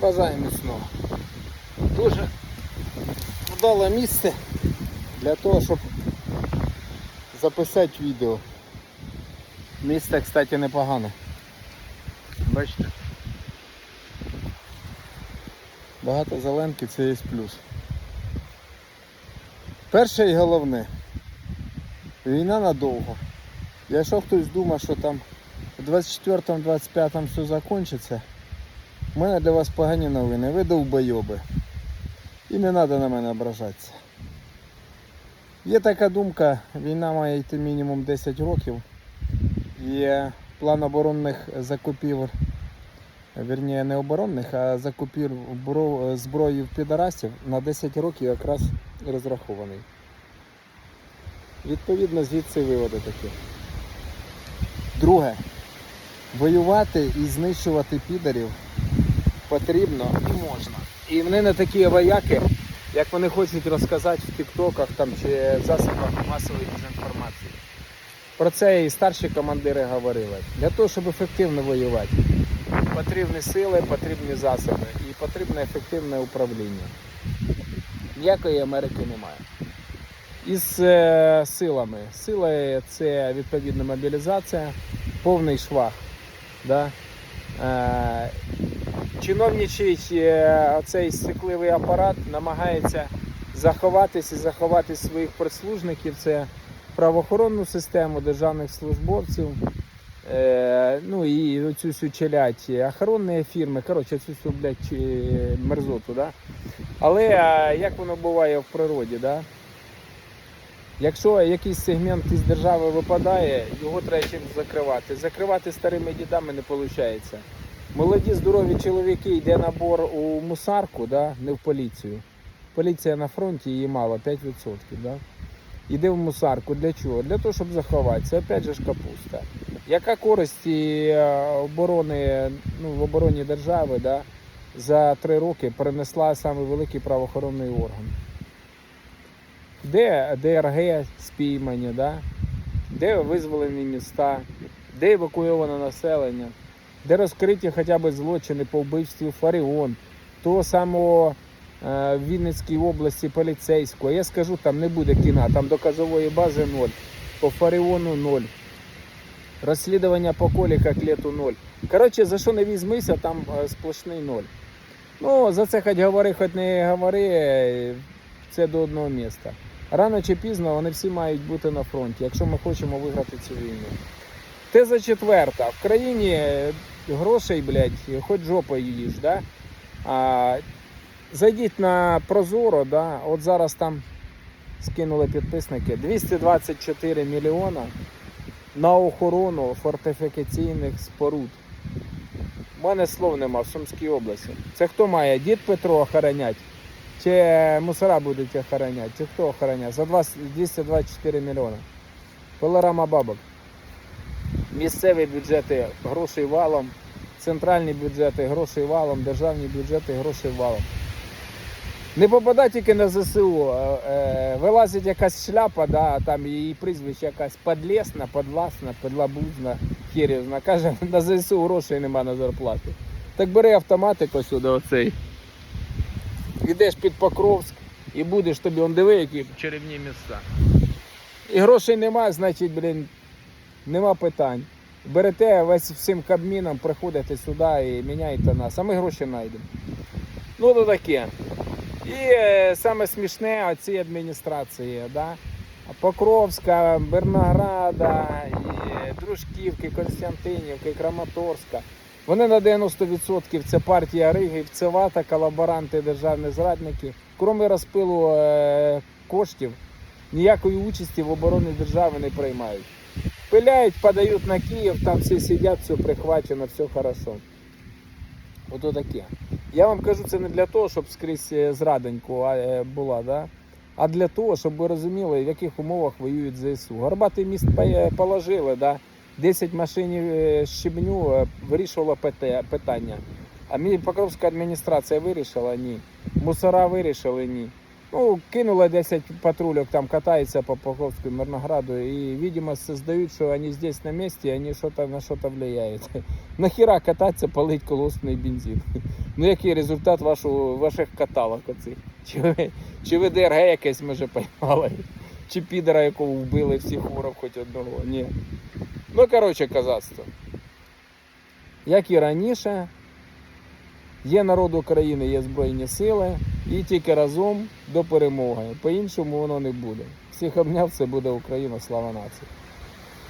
Бажаю міцного. Дуже вдале місце для того, щоб записати відео. Місце, кстати, непогане. Бачите? Багато зеленки це є плюс. Перше і головне. Війна надовго. Якщо хтось думає, що там в 24-25 все закінчиться, у мене для вас погані новини. Ви довбойоби. І не треба на мене ображатися. Є така думка, війна має йти мінімум 10 років. Є план оборонних закупівель, вірніше не оборонних, а закупівель зброї в підарасів на 10 років якраз розрахований. Відповідно, звідси виводи такі. Друге, воювати і знищувати підарів потрібно і можна. І вони не такі вояки, як вони хочуть розказати в тіктоках там, чи в засобах масової дезінформації. Про це і старші командири говорили. Для того, щоб ефективно воювати, потрібні сили, потрібні засоби і потрібне ефективне управління. Ніякої Америки немає. Із е, силами. Сили це відповідна мобілізація, повний швах. Да? Е, чиновничий е, оцей стекливий апарат намагається заховатись і заховати своїх прислужників. Це правоохоронну систему, державних службовців. Е, ну і оцю всю челядь, охоронні фірми, коротше, цю всю блядь, мерзоту. Да? Але як воно буває в природі, да? якщо якийсь сегмент із держави випадає, його треба чимось закривати. Закривати старими дідами не виходить. Молоді здорові чоловіки йде набор у мусарку, да? не в поліцію. Поліція на фронті її мало, 5%. Да? Іде в мусарку. Для чого? Для того, щоб заховатися. Опять же ж капуста. Яка користь е, оборони, ну, в обороні держави да, за три роки принесла саме великий правоохоронний орган? Де ДРГ спіймані, да? де визволені міста, де евакуйоване населення, де розкриті хоча б злочини по вбивству Фаріон, того самого е, в Вінницькій області поліцейського. Я скажу, там не буде кіна, там доказової бази ноль, по Фаріону ноль. Розслідування по колі котлету ноль. Коротше, за що не візьмися, там е, сплошний ноль. Ну, за це хоч говори, хоч не говори, е, це до одного міста. Рано чи пізно вони всі мають бути на фронті, якщо ми хочемо виграти цю війну. Теза четверта. В країні грошей, блядь, хоч жопою їж, да? А, зайдіть на Прозоро, да? от зараз там скинули підписники 224 мільйона на охорону фортифікаційних споруд. У мене слов нема в Сумській області. Це хто має? Дід Петро охоронять? Чи мусора будуть охороняти? Чи хто охороняє? За 224 мільйони. Пилорама бабок. Місцеві бюджети грошей валом, центральні бюджети грошей валом, державні бюджети грошей валом. Не попадай тільки на ЗСУ. е, е, Вилазить якась шляпа, да, там її прізвище якась подлесна, подласна, подлабузна, хірівна. Каже, на ЗСУ грошей нема на зарплату. Так бери автоматик ось сюди оцей. Ідеш під Покровськ і будеш тобі, он диви, які черевні місця. І грошей нема, значить, блін, нема питань. Берете весь всім кабміном, приходите сюди і міняєте нас, а ми гроші знайдемо. Ну, то таке. І е, саме смішне оці адміністрації, да? Покровська, Бернограда, і Дружківки, Константинівки, Краматорська. Вони на 90% це партія Ригів, Цевата, колаборанти, державні зрадники. Крім розпилу е, коштів, ніякої участі в обороні держави не приймають. Пиляють, подають на Київ, там всі сидять, все прихвачено, все хорошо. Ото таке. Я вам кажу, це не для того, щоб скрізь е, зрадоньку а, е, була, да? а для того, щоб ви розуміли, в яких умовах воюють ЗСУ. Горбатий міст е, положили, да? 10 машин щебню вирішувало питання. А мі- Покровська адміністрація вирішила? Ні. Мусора вирішили? Ні. Ну, кинули 10 патрулек, там катается по Покровскому Мирнограду, и, видимо, создают, что они здесь на месте, и они что-то на что-то влияют. Нахера кататься, полить колосний бензин? Ну, який результат вашу, ваших каталок оцих? Чи ви, чи ви ДРГ якесь, може, поймали? Чи підера, якого вбили всіх ворог хоч одного? Ні. Ну, коротше, казацтво. Як і раніше, є народ України, є Збройні сили, і тільки разом до перемоги. По-іншому воно не буде. Всіх обняв, це буде Україна, слава нації.